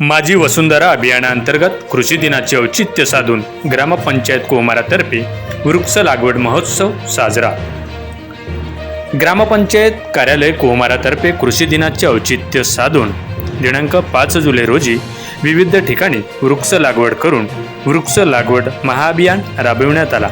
माझी वसुंधरा अभियानांतर्गत कृषी दिनाचे औचित्य साधून ग्रामपंचायत कोमारातर्फे वृक्ष लागवड महोत्सव साजरा. ग्रामपंचायत कार्यालय कोमारातर्फे कृषी दिनाचे औचित्य साधून दिनांक पाच जुलै रोजी विविध ठिकाणी वृक्ष लागवड करून वृक्ष लागवड महाअभियान राबविण्यात आला.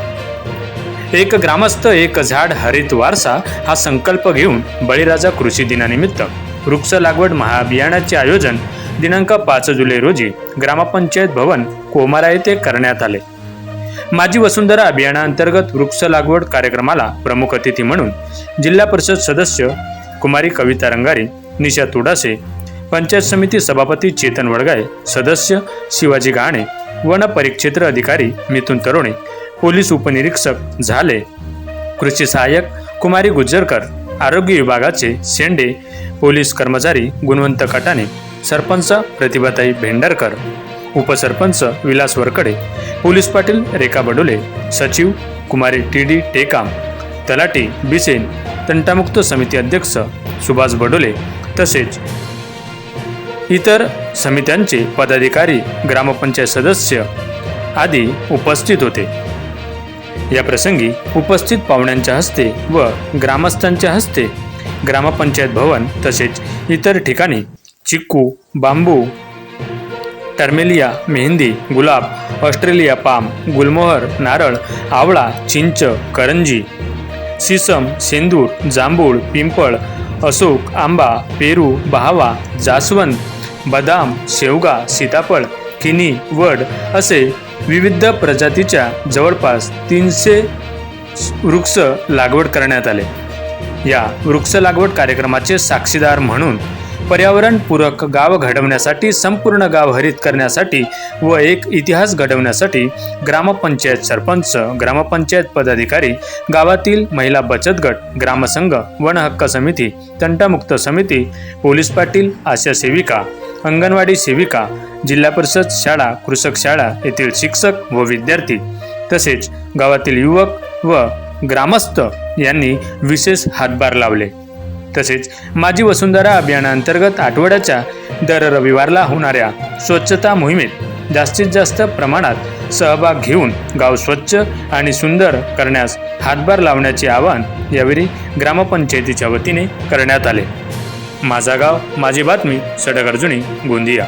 एक ग्रामस्थ एक झाड हरित वारसा हा संकल्प घेऊन बळीराजा कृषी दिनानिमित्त वृक्ष लागवड महाअभियानाचे आयोजन दिनांक पाच जुलै रोजी ग्रामपंचायत भवन कोमारा येथे करण्यात आले. माझी वसुंधरा अभियानांतर्गत वृक्ष लागवड कार्यक्रमाला प्रमुख अतिथी म्हणून जिल्हा परिषद सदस्य कुमारी कविता रंगारी निशा तुडासे पंचायत समिती सभापती चेतन वडगाय सदस्य शिवाजी गाणे वन परिक्षेत्र अधिकारी मिथुन तरोणे पोलीस उपनिरीक्षक झाले. कृषी सहाय्यक कुमारी गुज्जरकर आरोग्य विभागाचे शेंडे पोलीस कर्मचारी गुणवंत कटाणे सरपंच प्रतिभाताई भेंडरकर उपसरपंच विलास वरकडे पोलीस पाटील रेखा बडोले सचिव कुमारी टी डी टेकाम तलाटी बिसेन तंटामुक्त समिती अध्यक्ष सुभाष बडोले तसेच इतर समित्यांचे पदाधिकारी ग्रामपंचायत सदस्य आदी उपस्थित होते. या प्रसंगी उपस्थित पाहुण्यांच्या हस्ते व ग्रामस्थांच्या हस्ते ग्रामपंचायत भवन तसेच इतर ठिकाणी चिक्कू बांबू टर्मेलिया मेहंदी गुलाब ऑस्ट्रेलिया पाम गुलमोहर नारळ आवळा चिंच करंजी सिसम सेंदूर जांभूळ पिंपळ अशोक आंबा पेरू बहावा जास्वंद बदाम शेवगा सीताफळ किनी वड असे विविध प्रजातीच्या जवळपास तीनशे वृक्ष लागवड करण्यात आले या वृक्ष लागवड कार्यक्रमाचे साक्षीदार म्हणून पर्यावरणपूरक गाव घडवण्यासाठी संपूर्ण गाव हरित करण्यासाठी व एक इतिहास घडवण्यासाठी ग्रामपंचायत सरपंच ग्रामपंचायत पदाधिकारी गावातील महिला बचत गट ग्रामसंघ वनहक्क समिती तंटामुक्त समिती पोलीस पाटील आशा सेविका अंगणवाडी सेविका जिल्हा परिषद शाळा कृषक शाळा येथील शिक्षक व विद्यार्थी तसेच गावातील युवक व ग्रामस्थ यांनी विशेष हातभार लावले. तसेच माझी वसुंधरा अभियानांतर्गत आठवड्याच्या दर रविवारला होणाऱ्या स्वच्छता मोहिमेत जास्तीत जास्त प्रमाणात सहभाग घेऊन गाव स्वच्छ आणि सुंदर करण्यास हातभार लावण्याचे आवाहन यावेळी ग्रामपंचायतीच्या वतीने करण्यात आले. माझा गाव माझी बातमी सडक अर्जुनी गोंदिया.